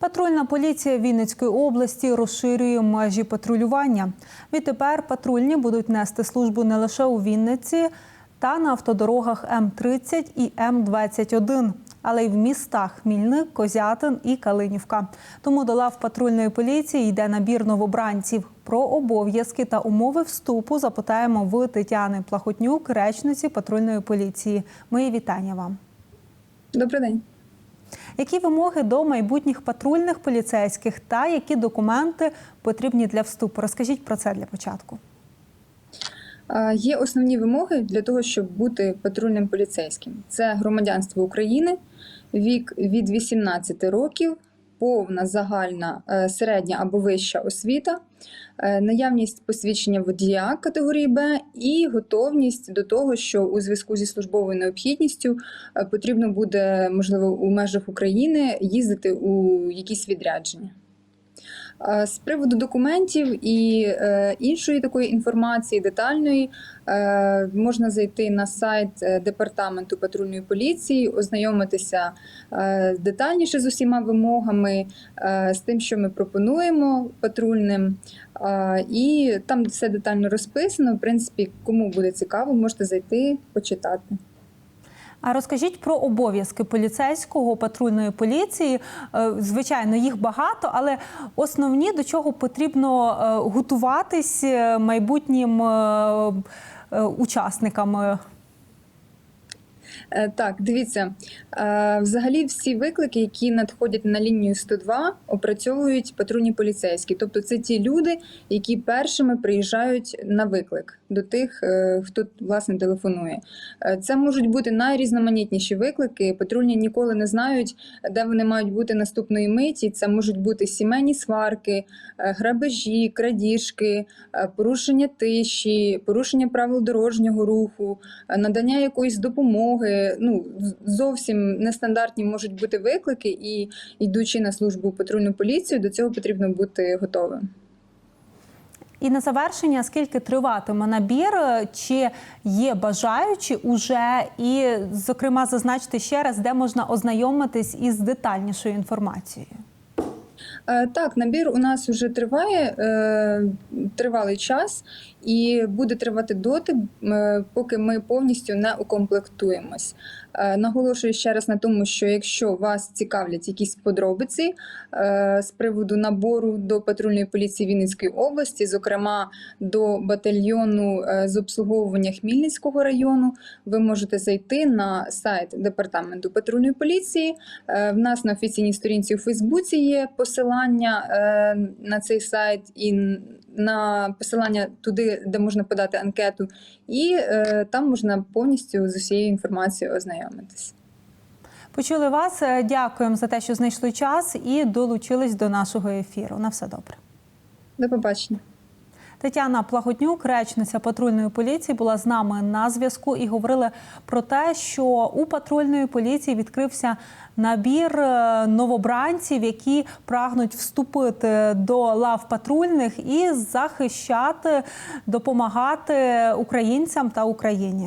Патрульна поліція Вінницької області розширює межі патрулювання. Відтепер патрульні будуть нести службу не лише у Вінниці та на автодорогах М30 і М21, але й в містах Хмільник, Козятин і Калинівка. Тому до лав патрульної поліції йде набір новобранців. Про обов'язки та умови вступу запитаємо в Тетяни Плахотнюк, речниці патрульної поліції. Мої вітання вам. Добрий день. Які вимоги до майбутніх патрульних поліцейських та які документи потрібні для вступу? Розкажіть про це для початку. Є основні вимоги для того, щоб бути патрульним поліцейським: це громадянство України, вік від 18 років, повна загальна е, середня або вища освіта, е, наявність посвідчення водія категорії Б і готовність до того, що у зв'язку зі службовою необхідністю е, потрібно буде, можливо, у межах України їздити у якісь відрядження. Е, З приводу документів і е, іншої такої інформації детальної е, можна зайти на сайт департаменту патрульної поліції, ознайомитися детальніше з усіма вимогами, з тим, що ми пропонуємо патрульним. І там все детально розписано. В принципі, кому буде цікаво, можете зайти почитати. А розкажіть про обов'язки поліцейського патрульної поліції. Е, Звичайно, їх багато, але основні до чого потрібно е, готуватись е, майбутнім учасникам. Е, Так, дивіться, е, взагалі всі виклики, які надходять на лінію 102, опрацьовують патрульні поліцейські. Тобто це ті люди, які першими приїжджають на виклик до тих, е, хто власне телефонує. Це можуть бути найрізноманітніші виклики. Патрульні ніколи не знають, де вони мають бути наступної миті. Це можуть бути сімейні сварки, грабежі, крадіжки, порушення тиші, порушення правил дорожнього руху, надання якоїсь допомоги. Ну зовсім нестандартні можуть бути виклики, і йдучи на службу патрульну поліцію, до цього потрібно бути готовим. І на завершення, скільки триватиме набір, чи є бажаючі уже, і, зокрема, зазначити ще раз, де можна ознайомитись із детальнішою інформацією. Е, Так, набір у нас вже триває е, тривалий час і буде тривати доти, е, поки ми повністю не укомплектуємось. Наголошую ще раз на тому, що якщо вас цікавлять якісь подробиці з приводу набору до патрульної поліції Вінницької області, зокрема до батальйону з обслуговування Хмільницького району, ви можете зайти на сайт департаменту патрульної поліції. В нас на офіційній сторінці у Фейсбуці є посилання е, на цей сайт і на посилання туди, де можна подати анкету, і е, там можна повністю з усією інформацією ознайомитись. Почули вас. Е, Дякуємо за те, що знайшли час і долучились до нашого ефіру. На все добре. До побачення. Тетяна Плаготнюк, речниця патрульної поліції, була з нами на зв'язку і говорили про те, що у патрульної поліції відкрився набір е, новобранців, які прагнуть вступити до лав патрульних і захищати, допомагати українцям та Україні.